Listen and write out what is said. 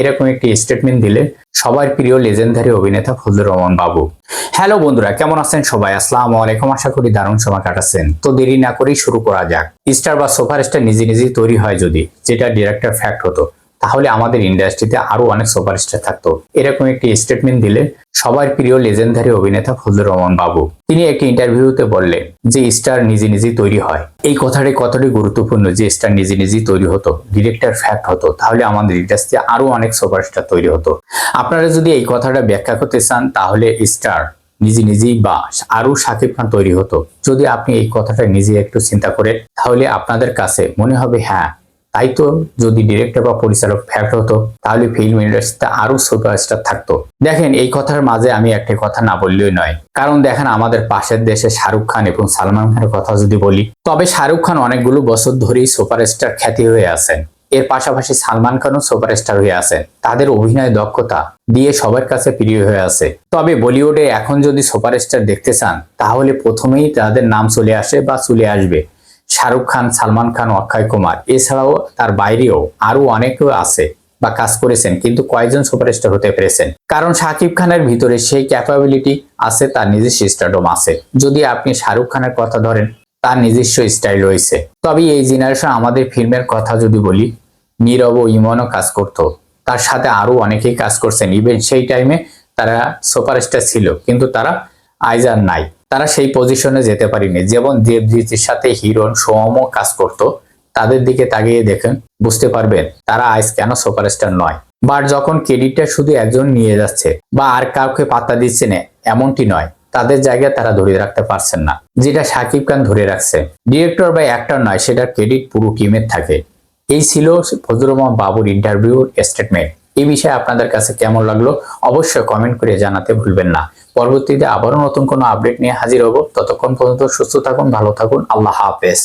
এরকম একটি স্টেটমেন্ট দিলে সবার প্রিয় লেজেন্ডারি অভিনেতা ফজলুর রহমান বাবু। হ্যালো বন্ধুরা, কেমন আছেন সবাই? আসসালামু আলাইকুম। আশা করি দারুণ সময় কাটাচ্ছেন। তো দেরি না করেই শুরু করা যাক। স্টার বা সুপারস্টার নিজে নিজেই তৈরি হয় যদি, যেটা ডিরেক্টর ফ্যাক্ট হতো। তাহলে আমাদের ইন্ডাস্ট্রিতে আরও অনেক সুপারস্টার থাকতো। এরকম একটি স্টেটমেন্ট দিলে সবার প্রিয় লেজেন্ডারি অভিনেতা ফজলুর রহমান বাবু। তিনি একটি ইন্টারভিউতে বললেন যে স্টার নিজে নিজেই তৈরি হয়। এই কথাটি কতটি গুরুত্বপূর্ণ যে স্টার নিজে নিজেই তৈরি হতো। ডিরেক্টর ফ্যাক্ট হতো। তাহলে আমাদের ইন্ডাস্ট্রি আরও অনেক সুপারস্টার তৈরি হতো। আপনারা যদি এই কথাটা ব্যাখ্যা করতে চান, তাহলে স্টার নিজে নিজেই বা আরও সাকিব খান তৈরি হতো। যদি আপনি এই কথাটা নিজে একটু চিন্তা করেন, তাহলে আপনাদের কাছে মনে হবে হ্যাঁ তাই তো যদি ডিরেক্টর বা পরিচালক ফ্যাক্ট হতো, তাহলে ফিল্ম ইন্ডাস্ট্রিতে আরও সুপারস্টার থাকতো। দেখেন, এই কথার মাঝে আমি একটি কথা না বললেই নয়। কারণ দেখেন, আমাদের পাশের দেশে শাহরুখ খান এবং সালমান খানের কথা যদি বলি, তবে শাহরুখ খান অনেকগুলো বছর ধরেই সুপারস্টার খ্যাতি হয়ে আছেন। এর পাশাপাশি সালমান খানও সুপারস্টার হয়ে আছেন। তাদের অভিনয় দক্ষতা দিয়ে সবার কাছে প্রিয় হয়ে আছে। তবে বলিউডে এখন যদি সুপারস্টার দেখতে চান, তাহলে প্রথমেই তাদের নাম চলে আসে বা চলে আসবে। শাহরুখ খান, সালমান খান অক্ষয় কুমার। এছাড়াও তার বাইরেও আরও অনেকেও আছে বা কাজ করেছেন, কিন্তু কয়েকজন সুপারস্টার হতে পেরেছেন। কারণ শাকিব খানের ভিতরে সেই ক্যাপাবিলিটি আছে, তার নিজস্ব স্টারডম আছে। যদি আপনি শাহরুখ খানের কথা ধরেন, তার নিজস্ব স্টাইল রয়েছে। তবে এই জেনারেশন আমাদের ফিল্মের কথা যদি বলি, নীরব ও ইমনও কাজ করত। তার সাথে আরও অনেকেই কাজ করছেন। ইভেন সেই টাইমে তারা সুপারস্টার ছিল, কিন্তু তারা আইজ আর নাই। তারা সেই পজিশনে যেতে পারেনি। যেমন দেবজিতের সাথে হিরণ, সোমও কাজ করত। তাদের দিকে তাকিয়ে দেখেন, বুঝতে পারবেন, তারা আজ কেন সুপারস্টার নয়। বাট যখন ক্রেডিটটা শুধু একজন নিয়ে যাচ্ছে, বা আর কাউকে পাত্তা দিচ্ছে না, এমনটি নয়। তাদের জায়গায় তারা ধরে রাখতে পারছেন না, যেটা সাকিব খান ধরে রাখছে। ডিরেক্টর বা অ্যাক্টর নয় সেটা ক্রেডিট পুরো টিমের থাকে। এই ছিল ফজলুর রহমান বাবুর ইন্টারভিউ স্টেটমেন্ট এই বিষয়ে আপনাদের কাছে কেমন লাগল, অবশ্যই কমেন্ট করে জানাতে ভুলবেন না। পরবর্তীতে আবারও নতুন কোনো আপডেট নিয়ে হাজির হব। ততক্ষণ পর্যন্ত সুস্থ থাকুন, ভালো থাকুন, আল্লাহ হাফেজ।